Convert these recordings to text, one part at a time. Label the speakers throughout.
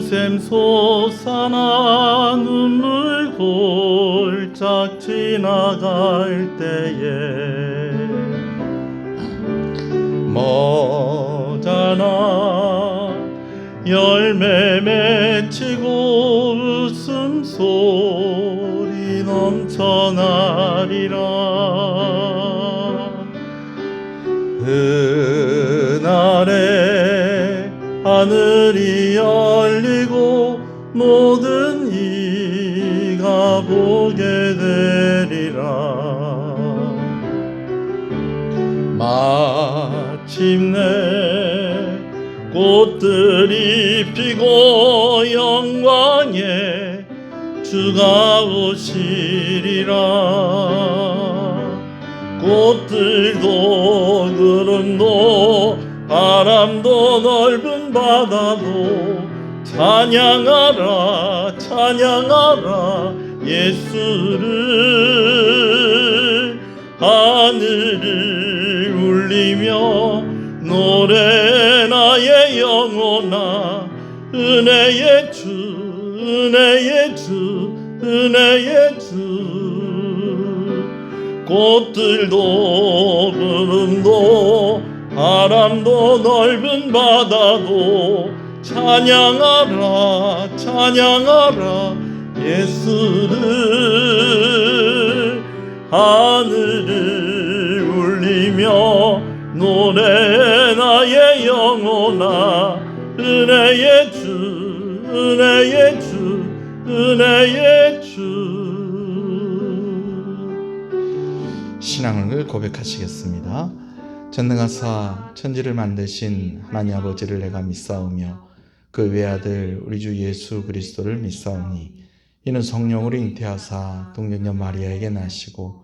Speaker 1: 생명샘 솟아나 눈물 골짝 지나갈 때에 머잖아 열매 맺히고 웃음 소리 넘쳐나리라. 그날에 하늘 마침내. 꽃들이 피고 영광에 주가 오시리라. 꽃들도 구름도 바람도 넓은 바다도 찬양하라 찬양하라 예수를 하늘을 울리며 노래 나의 영혼아 은혜의 주 은혜의 주 은혜의 주. 꽃들도 구름도 바람도 넓은 바다도 찬양하라 찬양하라 예수를 하늘을 울리며 노래 나의 영혼아 은혜의 주 은혜의 주 은혜의 주 신앙을 고백하시겠습니다. 전능하사 천지를 만드신 하나님 아버지를 내가 믿사오며 그 외아들 우리 주 예수 그리스도를 믿사오니 이는 성령으로 잉태하사 동정녀 마리아에게 나시고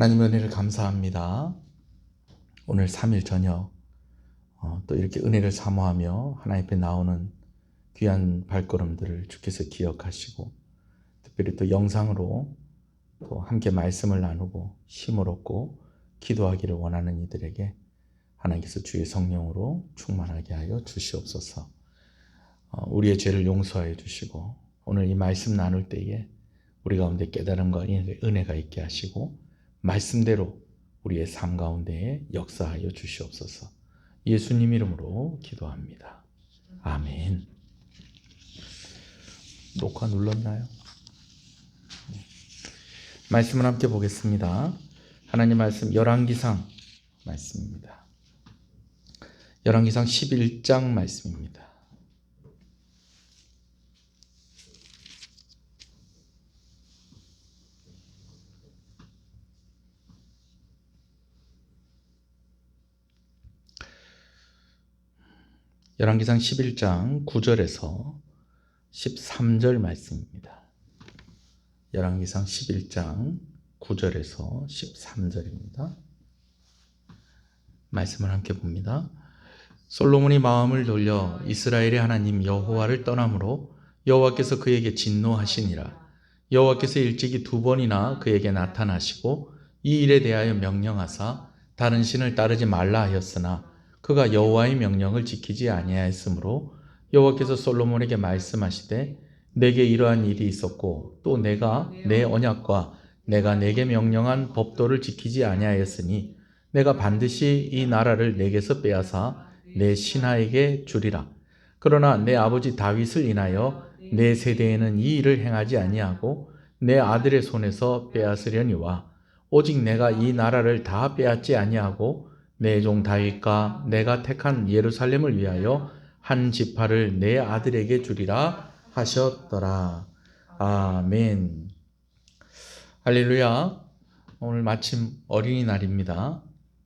Speaker 1: 하나님 은혜를 감사합니다. 오늘 3일 저녁 어, 또 이렇게 은혜를 사모하며 하나님 앞에 나오는 귀한 발걸음들을 주께서 기억하시고 특별히 또 영상으로 또 함께 말씀을 나누고 힘을 얻고 기도하기를 원하는 이들에게 하나님께서 주의 성령으로 충만하게 하여 주시옵소서. 어, 우리의 죄를 용서하여 주시고 오늘 이 말씀 나눌 때에 우리 가운데 깨달음과 은혜가 있게 하시고 말씀대로 우리의 삶 가운데에 역사하여 주시옵소서. 예수님 이름으로 기도합니다. 아멘. 녹화 눌렀나요? 말씀을 함께 보겠습니다. 하나님 말씀 열왕기상 말씀입니다. 열왕기상 11장 말씀입니다. 열왕기상 11장 9절에서 13절 말씀입니다. 열왕기상 11장 9절에서 13절입니다. 말씀을 함께 봅니다. 솔로몬이 마음을 돌려 이스라엘의 하나님 여호와를 떠남으로 여호와께서 그에게 진노하시니라. 여호와께서 일찍이 두 번이나 그에게 나타나시고 이 일에 대하여 명령하사 다른 신을 따르지 말라 하였으나 그가 여호와의 명령을 지키지 아니하였으므로 여호와께서 솔로몬에게 말씀하시되 내게 이러한 일이 있었고 또 내가 내 언약과 내가 내게 명령한 법도를 지키지 아니하였으니 내가 반드시 이 나라를 내게서 빼앗아 내 신하에게 주리라. 그러나 내 아버지 다윗을 인하여 내 세대에는 이 일을 행하지 아니하고 내 아들의 손에서 빼앗으려니와 오직 내가 이 나라를 다 빼앗지 아니하고 내 종 다윗과 내가 택한 예루살렘을 위하여 한 지파를 내 아들에게 주리라 하셨더라. 아멘. 할렐루야. 오늘 마침 어린이날입니다.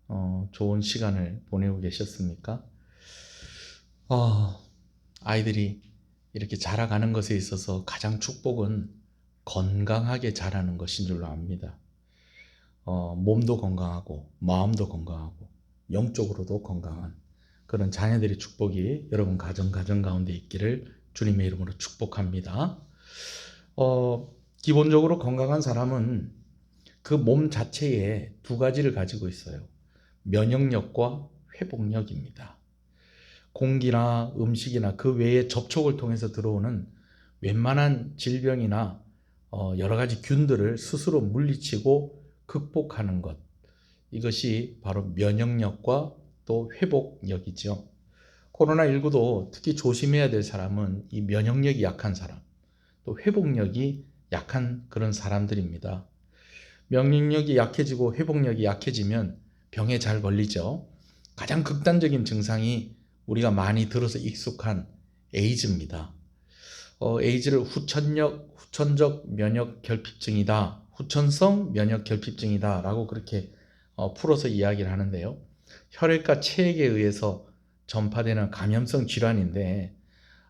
Speaker 1: 어, 좋은 시간을 보내고 계셨습니까? 어, 아이들이 이렇게 자라가는 것에 있어서 가장 축복은 건강하게 자라는 것인 줄로 압니다. 어, 몸도 건강하고 마음도 건강하고 영적으로도 건강한 그런 자녀들의 축복이 여러분 가정 가정 가운데 있기를 주님의 이름으로 축복합니다. 어, 기본적으로 건강한 사람은 그 몸 자체에 두 가지를 가지고 있어요. 면역력과 회복력입니다. 공기나 음식이나 그 외의 접촉을 통해서 들어오는 웬만한 질병이나 어, 여러 가지 균들을 스스로 물리치고 극복하는 것. 이것이 바로 면역력과 또 회복력이죠. 코로나19도 특히 조심해야 될 사람은 이 면역력이 약한 사람, 또 회복력이 약한 그런 사람들입니다. 면역력이 약해지고 회복력이 약해지면 병에 잘 걸리죠. 가장 극단적인 증상이 우리가 많이 들어서 익숙한 에이즈입니다. 어, 에이즈를 후천력, 후천적 면역 결핍증이다, 후천성 면역 결핍증이다라고 그렇게 어, 풀어서 이야기를 하는데요. 혈액과 체액에 의해서 전파되는 감염성 질환인데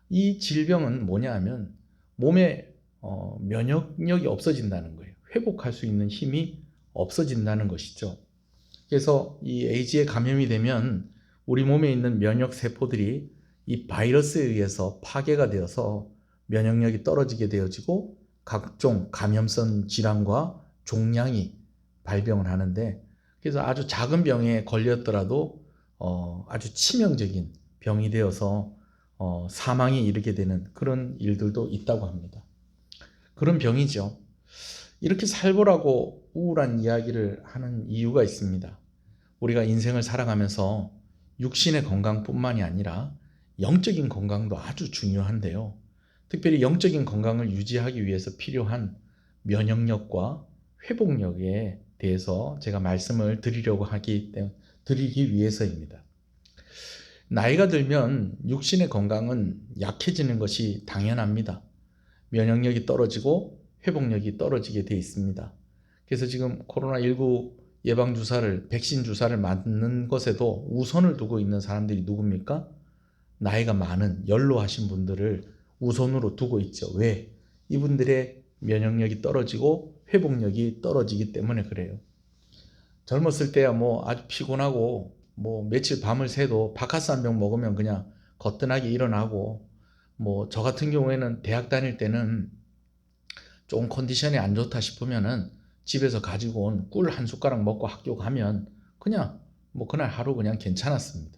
Speaker 1: 이 질병은 뭐냐 하면 몸에 어, 면역력이 없어진다는 거예요. 회복할 수 있는 힘이 없어진다는 것이죠. 그래서 이 에이즈에 감염이 되면 우리 몸에 있는 면역 세포들이 이 바이러스에 의해서 파괴가 되어서 면역력이 떨어지게 되어지고 각종 감염성 질환과 종양이 발병을 하는데 그래서 아주 작은 병에 걸렸더라도 어, 아주 치명적인 병이 되어서 어, 사망에 이르게 되는 그런 일들도 있다고 합니다. 그런 병이죠. 이렇게 살보라고 우울한 이야기를 하는 이유가 있습니다. 우리가 인생을 살아가면서 육신의 건강뿐만이 아니라 영적인 건강도 아주 중요한데요. 특별히 영적인 건강을 유지하기 위해서 필요한 면역력과 회복력에 대해서 제가 말씀을 드리려고 하기 때문에 드리기 위해서입니다. 나이가 들면 육신의 건강은 약해지는 것이 당연합니다. 면역력이 떨어지고 회복력이 떨어지게 되어 있습니다. 그래서 지금 코로나19 예방 주사를, 백신 주사를 맞는 것에도 우선을 두고 있는 사람들이 누굽니까? 나이가 많은 연로하신 분들을 우선으로 두고 있죠. 왜? 이분들의 면역력이 떨어지고 회복력이 떨어지기 때문에 그래요. 젊었을 때야 뭐 아주 피곤하고 뭐 며칠 밤을 새도 바카스 한 병 먹으면 그냥 거뜬하게 일어나고 뭐 저 같은 경우에는 대학 다닐 때는 조금 컨디션이 안 좋다 싶으면은 집에서 가지고 온 꿀 한 숟가락 먹고 학교 가면 그냥 뭐 그날 하루 그냥 괜찮았습니다.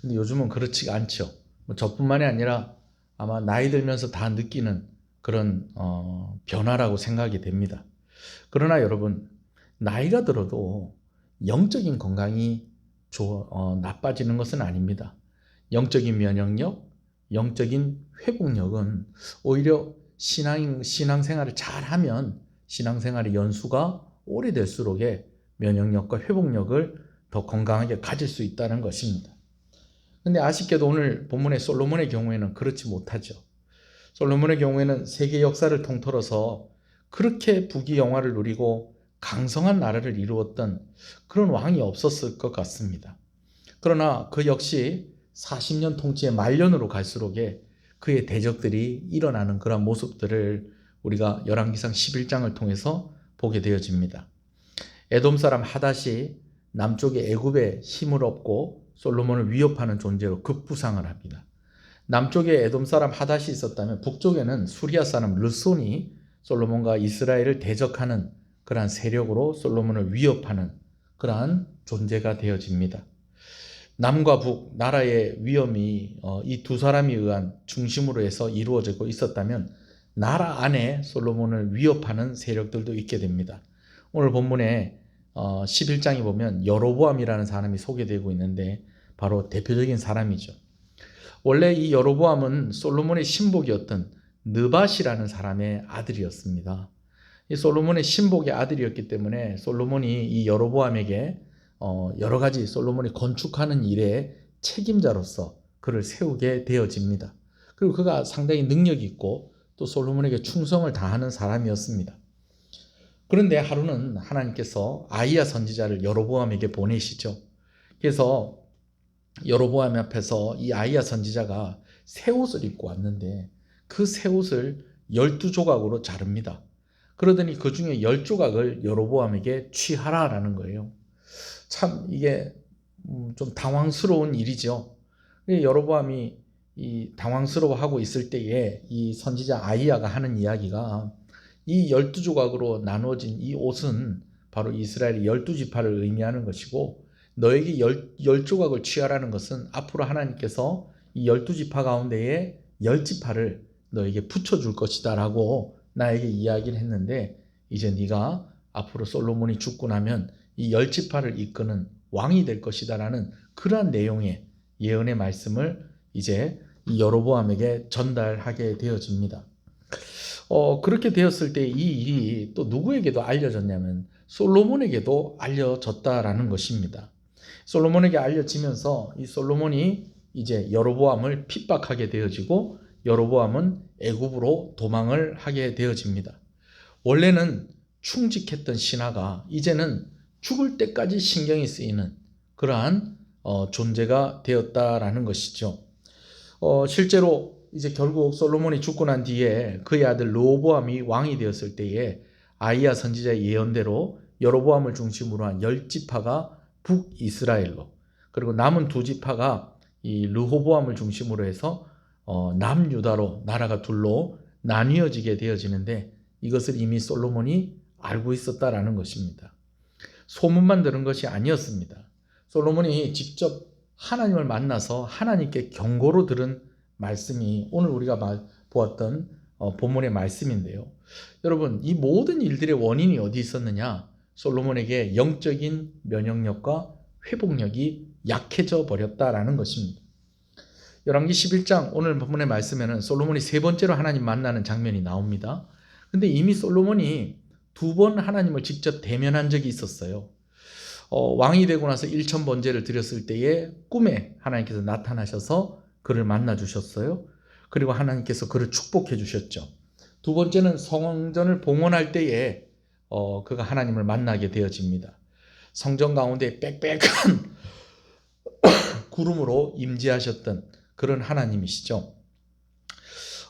Speaker 1: 근데 요즘은 그렇지가 않죠. 뭐 저뿐만이 아니라 아마 나이 들면서 다 느끼는 그런 어, 변화라고 생각이 됩니다. 그러나 여러분 나이가 들어도 영적인 건강이 조, 어, 나빠지는 것은 아닙니다. 영적인 면역력, 영적인 회복력은 오히려 신앙 신앙생활을 잘하면 신앙생활의 연수가 오래될수록에 면역력과 회복력을 더 건강하게 가질 수 있다는 것입니다. 근데 아쉽게도 오늘 본문의 솔로몬의 경우에는 그렇지 못하죠. 솔로몬의 경우에는 세계 역사를 통틀어서 그렇게 부귀 영화를 누리고 강성한 나라를 이루었던 그런 왕이 없었을 것 같습니다. 그러나 그 역시 40년 통치의 말년으로 갈수록에 그의 대적들이 일어나는 그런 모습들을 우리가 열왕기상 11장을 통해서 보게 되어집니다. 에돔 사람 하닷이 남쪽의 애굽에 힘을 얻고 솔로몬을 위협하는 존재로 급부상을 합니다. 남쪽에 에돔 사람 하닷이 있었다면 북쪽에는 수리아 사람 르손이 솔로몬과 이스라엘을 대적하는 그러한 세력으로 솔로몬을 위협하는 그러한 존재가 되어집니다. 남과 북 나라의 위험이 어, 이두 사람에 의한 중심으로 해서 이루어지고 있었다면 나라 안에 솔로몬을 위협하는 세력들도 있게 됩니다. 오늘 본문에 11장에 어, 보면 여로보암이라는 사람이 소개되고 있는데 바로 대표적인 사람이죠. 원래 이 여로보암은 솔로몬의 신복이었던 느밧이라는 사람의 아들이었습니다. 이 솔로몬의 신복의 아들이었기 때문에 솔로몬이 이 여로보암에게 어, 여러 가지 솔로몬이 건축하는 일에 책임자로서 그를 세우게 되어집니다. 그리고 그가 상당히 능력이 있고 또 솔로몬에게 충성을 다하는 사람이었습니다. 그런데 하루는 하나님께서 아이야 선지자를 여로보암에게 보내시죠. 그래서 여로보암 앞에서 이 아이야 선지자가 새 옷을 입고 왔는데 그 새 옷을 열두 조각으로 자릅니다. 그러더니 그 중에 열 조각을 여로보암에게 취하라라는 거예요. 참 이게 음, 좀 당황스러운 일이죠. 여로보암이 이 당황스러워하고 있을 때에 이 선지자 아이야가 하는 이야기가 이 열두 조각으로 나누어진 이 옷은 바로 이스라엘의 열두 지파를 의미하는 것이고 너에게 열, 열 조각을 취하라는 것은 앞으로 하나님께서 이 열두 지파 가운데에 열 지파를 너에게 붙여줄 것이다 라고 나에게 이야기를 했는데 이제 네가 앞으로 솔로몬이 죽고 나면 이 열 지파를 이끄는 왕이 될 것이다 라는 그러한 내용의 예언의 말씀을 이제 이 여로보암에게 전달하게 되어집니다. 어, 그렇게 되었을 때 이 일이 또 누구에게도 알려졌냐면 솔로몬에게도 알려졌다라는 것입니다. 솔로몬에게 알려지면서 이 솔로몬이 이제 여로보암을 핍박하게 되어지고 여로보암은 애굽으로 도망을 하게 되어집니다. 원래는 충직했던 신하가 이제는 죽을 때까지 신경이 쓰이는 그러한 어, 존재가 되었다라는 것이죠. 어, 실제로 이제 결국 솔로몬이 죽고 난 뒤에 그의 아들 로보암이 왕이 되었을 때에 아이야 선지자의 예언대로 여로보암을 중심으로 한 열 지파가 북이스라엘로 그리고 남은 두 지파가 이 르호보암을 중심으로 해서 어, 남유다로 나라가 둘로 나뉘어지게 되어지는데 이것을 이미 솔로몬이 알고 있었다라는 것입니다. 소문만 들은 것이 아니었습니다. 솔로몬이 직접 하나님을 만나서 하나님께 경고로 들은 말씀이 오늘 우리가 보았던 어, 본문의 말씀인데요. 여러분, 이 모든 일들의 원인이 어디 있었느냐? 솔로몬에게 영적인 면역력과 회복력이 약해져 버렸다라는 것입니다. 열왕기 11장 오늘 본문의 말씀에는 솔로몬이 세 번째로 하나님 만나는 장면이 나옵니다. 근데 이미 솔로몬이 두 번 하나님을 직접 대면한 적이 있었어요. 어, 왕이 되고 나서 1천 번제를 드렸을 때에 꿈에 하나님께서 나타나셔서 그를 만나 주셨어요. 그리고 하나님께서 그를 축복해 주셨죠. 두 번째는 성전을 봉헌할 때에 어, 그가 하나님을 만나게 되어집니다. 성전 가운데 빽빽한 구름으로 임재하셨던 그런 하나님이시죠.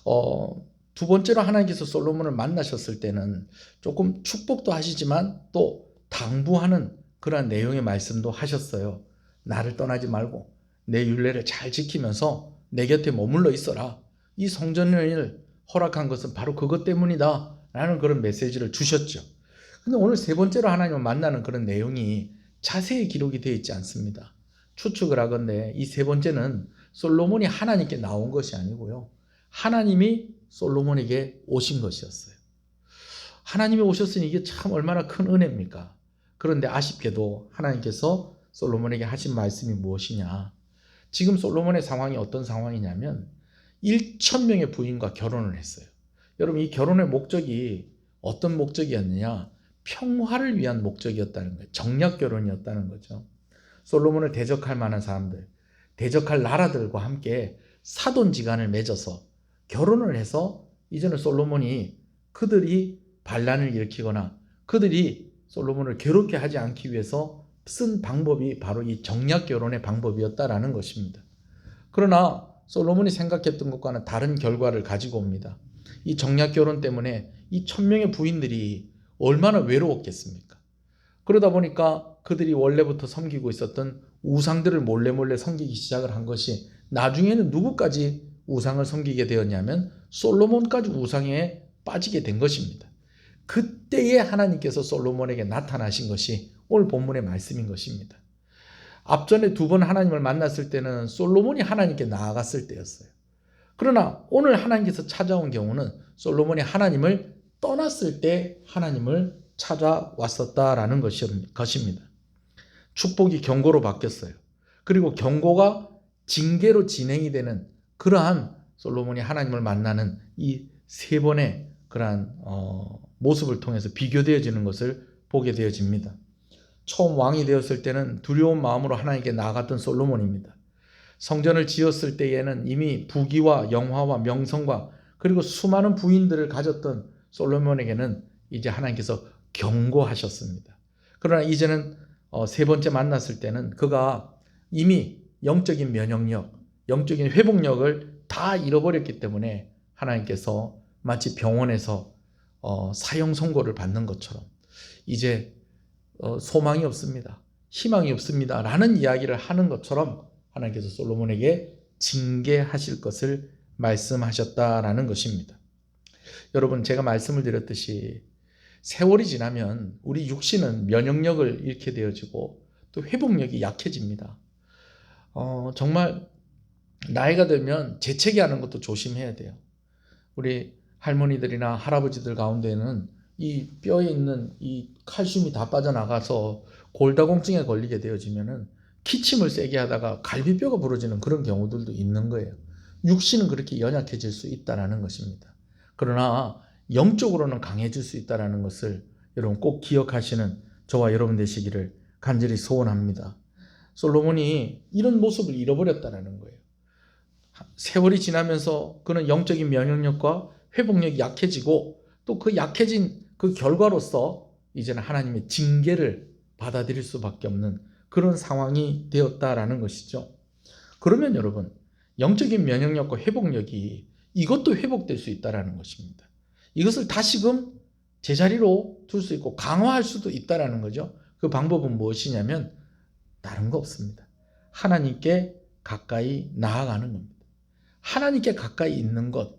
Speaker 1: 어, 두 번째로 하나님께서 솔로몬을 만나셨을 때는 조금 축복도 하시지만 또 당부하는 그러한 내용의 말씀도 하셨어요. 나를 떠나지 말고 내 윤례를 잘 지키면서 내 곁에 머물러 있어라. 이 성전을 허락한 것은 바로 그것 때문이다. 라는 그런 메시지를 주셨죠. 근데 오늘 세 번째로 하나님을 만나는 그런 내용이 자세히 기록이 되어 있지 않습니다. 추측을 하건대 이세 번째는 솔로몬이 하나님께 나온 것이 아니고요. 하나님이 솔로몬에게 오신 것이었어요. 하나님이 오셨으니 이게 참 얼마나 큰 은혜입니까? 그런데 아쉽게도 하나님께서 솔로몬에게 하신 말씀이 무엇이냐? 지금 솔로몬의 상황이 어떤 상황이냐면 1천 명의 부인과 결혼을 했어요. 여러분 이 결혼의 목적이 어떤 목적이었느냐? 평화를 위한 목적이었다는 거예요. 정략 결혼이었다는 거죠. 솔로몬을 대적할 만한 사람들, 대적할 나라들과 함께 사돈지간을 맺어서 결혼을 해서 이제는 솔로몬이 그들이 반란을 일으키거나 그들이 솔로몬을 괴롭게 하지 않기 위해서 쓴 방법이 바로 이 정략 결혼의 방법이었다라는 것입니다. 그러나 솔로몬이 생각했던 것과는 다른 결과를 가지고 옵니다. 이 정략 결혼 때문에 이 천명의 부인들이 얼마나 외로웠겠습니까? 그러다 보니까 그들이 원래부터 섬기고 있었던 우상들을 몰래 몰래 섬기기 시작을 한 것이 나중에는 누구까지 우상을 섬기게 되었냐면 솔로몬까지 우상에 빠지게 된 것입니다. 그때에 하나님께서 솔로몬에게 나타나신 것이 오늘 본문의 말씀인 것입니다. 앞전에 두 번 하나님을 만났을 때는 솔로몬이 하나님께 나아갔을 때였어요. 그러나 오늘 하나님께서 찾아온 경우는 솔로몬이 하나님을 떠났을 때 하나님을 찾아왔었다라는 것입니다. 축복이 경고로 바뀌었어요. 그리고 경고가 징계로 진행이 되는 그러한 솔로몬이 하나님을 만나는 이 세 번의 그러한 어, 모습을 통해서 비교되어지는 것을 보게 되어집니다. 처음 왕이 되었을 때는 두려운 마음으로 하나님께 나아갔던 솔로몬입니다. 성전을 지었을 때에는 이미 부귀와 영화와 명성과 그리고 수많은 부인들을 가졌던 솔로몬에게는 이제 하나님께서 경고하셨습니다. 그러나 이제는 어, 세 번째 만났을 때는 그가 이미 영적인 면역력, 영적인 회복력을 다 잃어버렸기 때문에 하나님께서 마치 병원에서 어, 사형 선고를 받는 것처럼 이제 어, 소망이 없습니다. 희망이 없습니다. 라는 이야기를 하는 것처럼 하나님께서 솔로몬에게 징계하실 것을 말씀하셨다라는 것입니다. 여러분 제가 말씀을 드렸듯이 세월이 지나면 우리 육신은 면역력을 잃게 되어지고 또 회복력이 약해집니다. 어, 정말 나이가 들면 재채기 하는 것도 조심해야 돼요. 우리 할머니들이나 할아버지들 가운데는 이 뼈에 있는 이 칼슘이 다 빠져나가서 골다공증에 걸리게 되어지면은 기침을 세게 하다가 갈비뼈가 부러지는 그런 경우들도 있는 거예요. 육신은 그렇게 연약해질 수 있다라는 것입니다. 그러나 영적으로는 강해질 수 있다라는 것을 여러분 꼭 기억하시는 저와 여러분 되시기를 간절히 소원합니다. 솔로몬이 이런 모습을 잃어버렸다라는 거예요. 세월이 지나면서 그는 영적인 면역력과 회복력이 약해지고 또 그 약해진 그 결과로서 이제는 하나님의 징계를 받아들일 수밖에 없는 그런 상황이 되었다라는 것이죠. 그러면 여러분, 영적인 면역력과 회복력이 이것도 회복될 수 있다라는 것입니다. 이것을 다시금 제자리로 둘 수 있고 강화할 수도 있다라는 거죠. 그 방법은 무엇이냐면 다른 거 없습니다. 하나님께 가까이 나아가는 겁니다. 하나님께 가까이 있는 것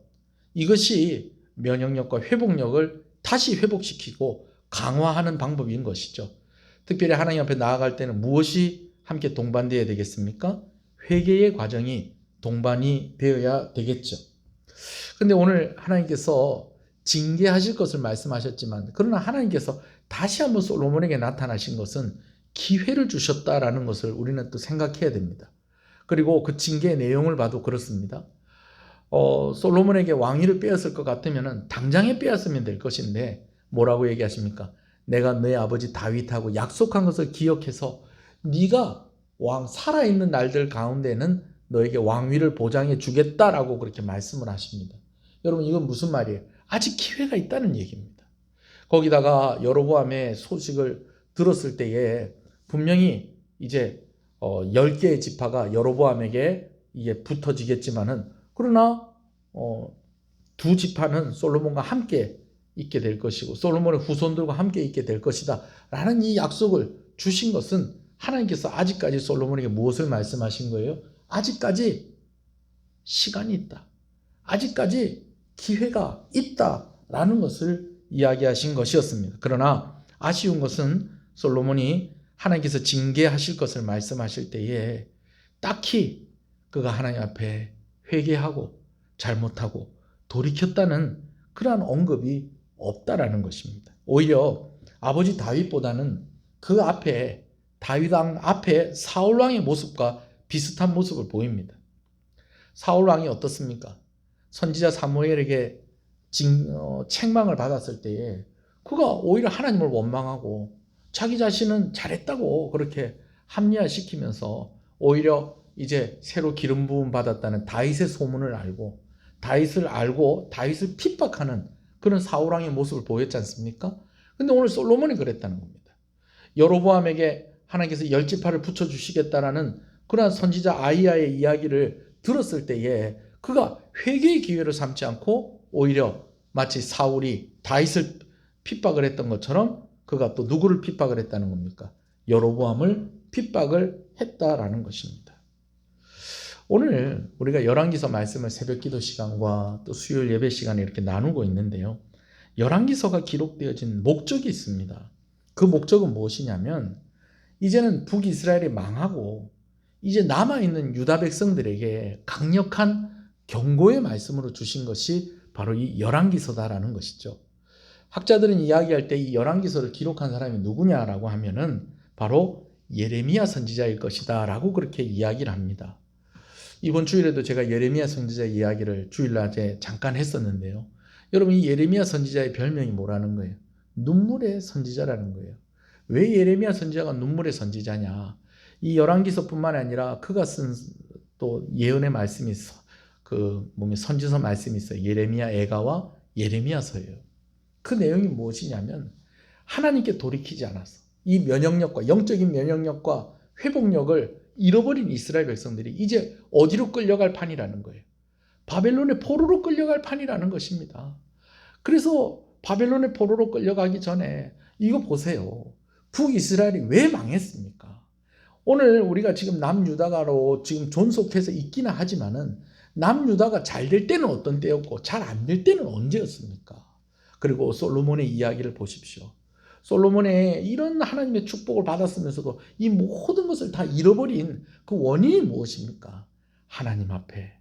Speaker 1: 이것이 면역력과 회복력을 다시 회복시키고 강화하는 방법인 것이죠. 특별히 하나님 앞에 나아갈 때는 무엇이 함께 동반되어야 되겠습니까? 회개의 과정이 동반이 되어야 되겠죠. 근데 오늘 하나님께서 징계하실 것을 말씀하셨지만 그러나 하나님께서 다시 한번 솔로몬에게 나타나신 것은 기회를 주셨다라는 것을 우리는 또 생각해야 됩니다. 그리고 그 징계의 내용을 봐도 그렇습니다. 어, 솔로몬에게 왕위를 빼앗을 것 같으면 당장에 빼앗으면 될 것인데 뭐라고 얘기하십니까? 내가 내 아버지 다윗하고 약속한 것을 기억해서 네가 왕 살아있는 날들 가운데는 너에게 왕위를 보장해 주겠다라고 그렇게 말씀을 하십니다. 여러분 이건 무슨 말이에요? 아직 기회가 있다는 얘기입니다. 거기다가 여로보암의 소식을 들었을 때에 분명히 이제 어 10개의 지파가 여로보암에게 이게 붙어지겠지만은 그러나 어, 두 지파는 솔로몬과 함께 있게 될 것이고 솔로몬의 후손들과 함께 있게 될 것이다. 라는 이 약속을 주신 것은 하나님께서 아직까지 솔로몬에게 무엇을 말씀하신 거예요? 아직까지 시간이 있다. 아직까지 기회가 있다. 라는 것을 이야기하신 것이었습니다. 그러나 아쉬운 것은 솔로몬이 하나님께서 징계하실 것을 말씀하실 때에 딱히 그가 하나님 앞에 회개하고 잘못하고 돌이켰다는 그러한 언급이 없다라는 것입니다. 오히려 아버지 다윗보다는 그 앞에 다윗 왕 앞에 사울 왕의 모습과 비슷한 모습을 보입니다. 사울 왕이 어떻습니까? 선지자 사무엘에게 징, 어, 책망을 받았을 때에 그가 오히려 하나님을 원망하고 자기 자신은 잘했다고 그렇게 합리화시키면서 오히려 이제 새로 기름 부음 받았다는 다윗의 소문을 알고 다윗을 알고 다윗을 핍박하는 그런 사울 왕의 모습을 보였지 않습니까? 근데 오늘 솔로몬이 그랬다는 겁니다. 여로보암에게 하나님께서 열 지파를 붙여 주시겠다라는 그러한 선지자 아이야의 이야기를 들었을 때에 그가 회개의 기회를 삼지 않고 오히려 마치 사울이 다윗을 핍박을 했던 것처럼 그가 또 누구를 핍박을 했다는 겁니까? 여로보암을 핍박을 했다라는 것입니다. 오늘 우리가 열왕기서 말씀을 새벽 기도 시간과 또 수요일 예배 시간에 이렇게 나누고 있는데요. 열왕기서가 기록되어진 목적이 있습니다. 그 목적은 무엇이냐면 이제는 북이스라엘이 망하고 이제 남아 있는 유다 백성들에게 강력한 경고의 말씀으로 주신 것이 바로 이 열왕기서다라는 것이죠. 학자들은 이야기할 때 이 열왕기서를 기록한 사람이 누구냐라고 하면은 바로 예레미야 선지자일 것이다라고 그렇게 이야기를 합니다. 이번 주일에도 제가 예레미야 선지자 이야기를 주일날에 잠깐 했었는데요. 여러분 이 예레미야 선지자의 별명이 뭐라는 거예요? 눈물의 선지자라는 거예요. 왜 예레미야 선지자가 눈물의 선지자냐? 이 열왕기서뿐만 아니라 그가 쓴 또 예언의 말씀이 있어. 그 뭐냐 선지서 말씀이 있어요. 예레미야 애가와 예레미야서예요. 그 내용이 무엇이냐면 하나님께 돌이키지 않았어. 이 면역력과 영적인 면역력과 회복력을 잃어버린 이스라엘 백성들이 이제 어디로 끌려갈 판이라는 거예요. 바벨론의 포로로 끌려갈 판이라는 것입니다. 그래서 바벨론의 포로로 끌려가기 전에 이거 보세요. 북이스라엘이 왜 망했습니까? 오늘 우리가 지금 남유다가로 지금 존속해서 있기는 하지만은 남유다가 잘 될 때는 어떤 때였고 잘 안 될 때는 언제였습니까? 그리고 솔로몬의 이야기를 보십시오. 솔로몬의 이런 하나님의 축복을 받았으면서도 이 모든 것을 다 잃어버린 그 원인이 무엇입니까? 하나님 앞에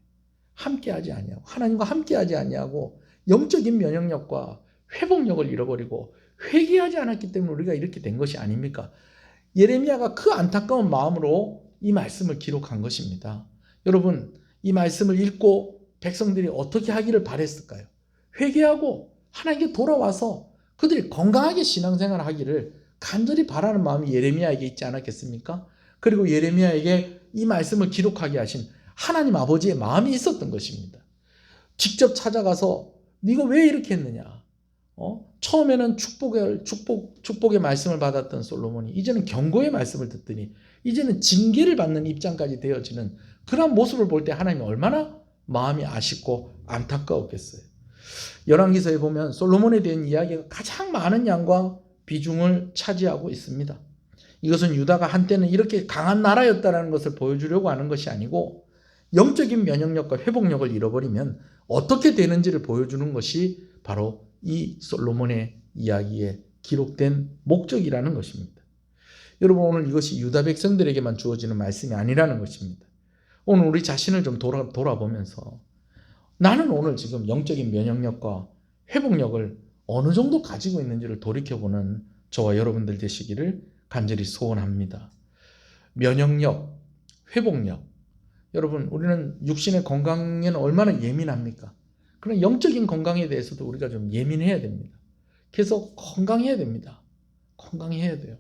Speaker 1: 함께하지 아니하고 하나님과 함께하지 아니하고 영적인 면역력과 회복력을 잃어버리고 회개하지 않았기 때문에 우리가 이렇게 된 것이 아닙니까? 예레미야가 그 안타까운 마음으로 이 말씀을 기록한 것입니다. 여러분, 이 말씀을 읽고 백성들이 어떻게 하기를 바랬을까요? 회개하고 하나님께 돌아와서 그들이 건강하게 신앙생활을 하기를 간절히 바라는 마음이 예레미야에게 있지 않았겠습니까? 그리고 예레미야에게 이 말씀을 기록하게 하신 하나님 아버지의 마음이 있었던 것입니다. 직접 찾아가서 네가 왜 이렇게 했느냐? 어? 처음에는 축복의 축복 축복의 말씀을 받았던 솔로몬이 이제는 경고의 말씀을 듣더니 이제는 징계를 받는 입장까지 되어지는 그런 모습을 볼 때 하나님이 얼마나 마음이 아쉽고 안타까웠겠어요. 열왕기서에 보면 솔로몬에 대한 이야기가 가장 많은 양과 비중을 차지하고 있습니다. 이것은 유다가 한때는 이렇게 강한 나라였다는 것을 보여주려고 하는 것이 아니고 영적인 면역력과 회복력을 잃어버리면 어떻게 되는지를 보여주는 것이 바로 이 솔로몬의 이야기에 기록된 목적이라는 것입니다. 여러분 오늘 이것이 유다 백성들에게만 주어지는 말씀이 아니라는 것입니다. 오늘 우리 자신을 좀 돌아, 돌아보면서 나는 오늘 지금 영적인 면역력과 회복력을 어느 정도 가지고 있는지를 돌이켜보는 저와 여러분들 되시기를 간절히 소원합니다. 면역력, 회복력. 여러분, 우리는 육신의 건강에는 얼마나 예민합니까? 그런 영적인 건강에 대해서도 우리가 좀 예민해야 됩니다. 계속 건강해야 됩니다. 건강해야 돼요.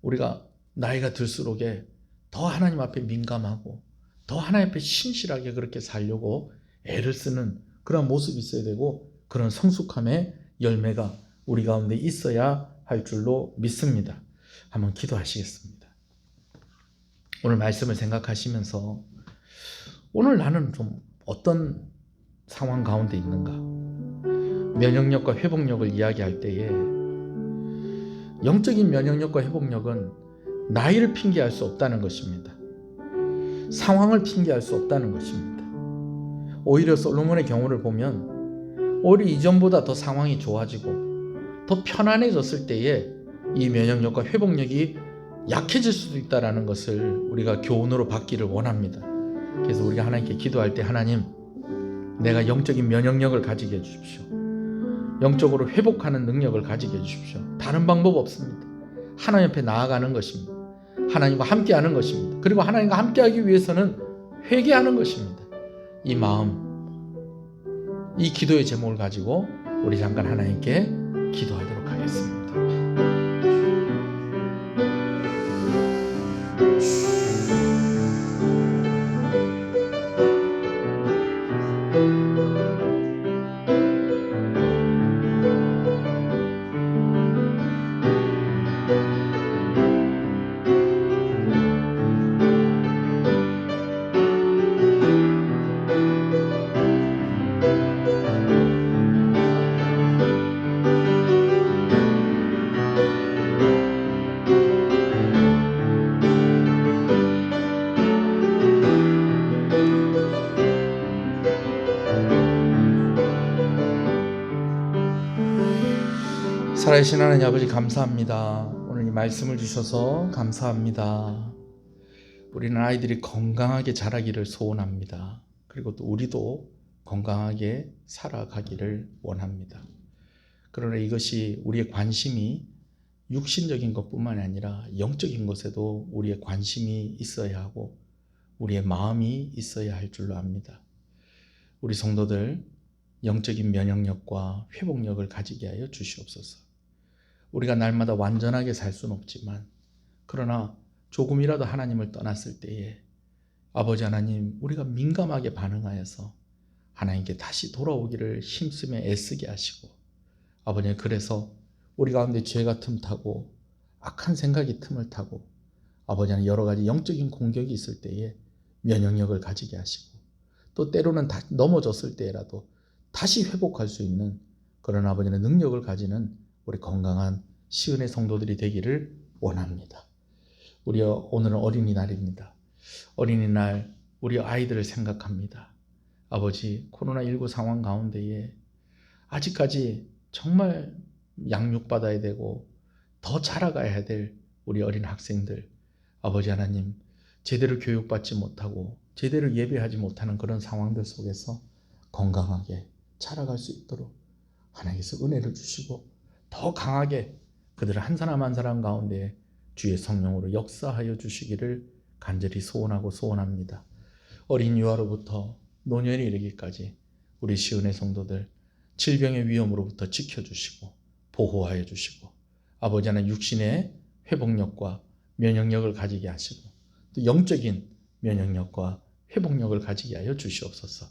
Speaker 1: 우리가 나이가 들수록에 더 하나님 앞에 민감하고 더 하나님 앞에 신실하게 그렇게 살려고 애를 쓰는 그런 모습이 있어야 되고 그런 성숙함의 열매가 우리 가운데 있어야 할 줄로 믿습니다. 한번 기도하시겠습니다. 오늘 말씀을 생각하시면서 오늘 나는 좀 어떤 상황 가운데 있는가? 면역력과 회복력을 이야기할 때에 영적인 면역력과 회복력은 나이를 핑계할 수 없다는 것입니다. 상황을 핑계할 수 없다는 것입니다. 오히려 솔로몬의 경우를 보면 오히려 이전보다 더 상황이 좋아지고 더 편안해졌을 때에 이 면역력과 회복력이 약해질 수도 있다라는 것을 우리가 교훈으로 받기를 원합니다. 그래서 우리가 하나님께 기도할 때 하나님 내가 영적인 면역력을 가지게 해 주십시오. 영적으로 회복하는 능력을 가지게 해 주십시오. 다른 방법 없습니다. 하나님 앞에 나아가는 것입니다. 하나님과 함께하는 것입니다. 그리고 하나님과 함께하기 위해서는 회개하는 것입니다. 이 마음, 이 기도의 제목을 가지고 우리 잠깐 하나님께 기도하도록 하겠습니다. 살아계신 하나님 아버지 감사합니다. 오늘 이 말씀을 주셔서 감사합니다. 우리는 아이들이 건강하게 자라기를 소원합니다. 그리고 또 우리도 건강하게 살아가기를 원합니다. 그러나 이것이 우리의 관심이 육신적인 것뿐만 아니라 영적인 것에도 우리의 관심이 있어야 하고 우리의 마음이 있어야 할 줄로 압니다. 우리 성도들 영적인 면역력과 회복력을 가지게 하여 주시옵소서. 우리가 날마다 완전하게 살 수는 없지만 그러나 조금이라도 하나님을 떠났을 때에 아버지 하나님 우리가 민감하게 반응하여서 하나님께 다시 돌아오기를 힘쓰며 애쓰게 하시고 아버지 그래서 우리 가운데 죄가 틈타고 악한 생각이 틈을 타고 아버지 하나님 여러 가지 영적인 공격이 있을 때에 면역력을 가지게 하시고 또 때로는 다 넘어졌을 때라도 다시 회복할 수 있는 그런 아버지의 능력을 가지는 우리 건강한 시은의 성도들이 되기를 원합니다. 우리 오늘은 어린이날입니다. 어린이날 우리 아이들을 생각합니다. 아버지 코로나19 상황 가운데에 아직까지 정말 양육받아야 되고 더 자라가야 될 우리 어린 학생들 아버지 하나님 제대로 교육받지 못하고 제대로 예배하지 못하는 그런 상황들 속에서 건강하게 자라갈 수 있도록 하나님께서 은혜를 주시고 더 강하게 그들을 한 사람 한 사람 가운데 주의 성령으로 역사하여 주시기를 간절히 소원하고 소원합니다. 어린 유아로부터 노년에 이르기까지 우리 시은의 성도들 질병의 위험으로부터 지켜주시고 보호하여 주시고 아버지 하나님 육신의 회복력과 면역력을 가지게 하시고 또 영적인 면역력과 회복력을 가지게 하여 주시옵소서.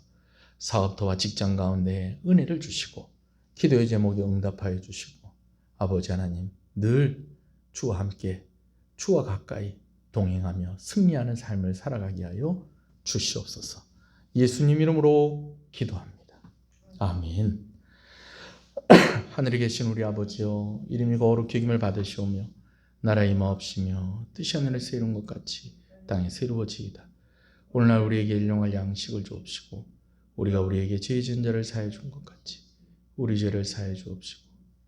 Speaker 1: 사업터와 직장 가운데 은혜를 주시고 기도의 제목에 응답하여 주시고 아버지 하나님 늘 주와 함께 주와 가까이 동행하며 승리하는 삶을 살아가게 하여 주시옵소서. 예수님 이름으로 기도합니다. 아멘. 하늘에 계신 우리 아버지여 이름이 거룩히 여김을 받으시오며 나라의 임하옵시며 뜻이 하늘에서 이룬 것 같이 땅에서 이루어지이다. 오늘날 우리에게 일용할 양식을 주옵시고 우리가 우리에게 죄 지은 자를 사해 준 것 같이 우리 죄를 사해 주옵시고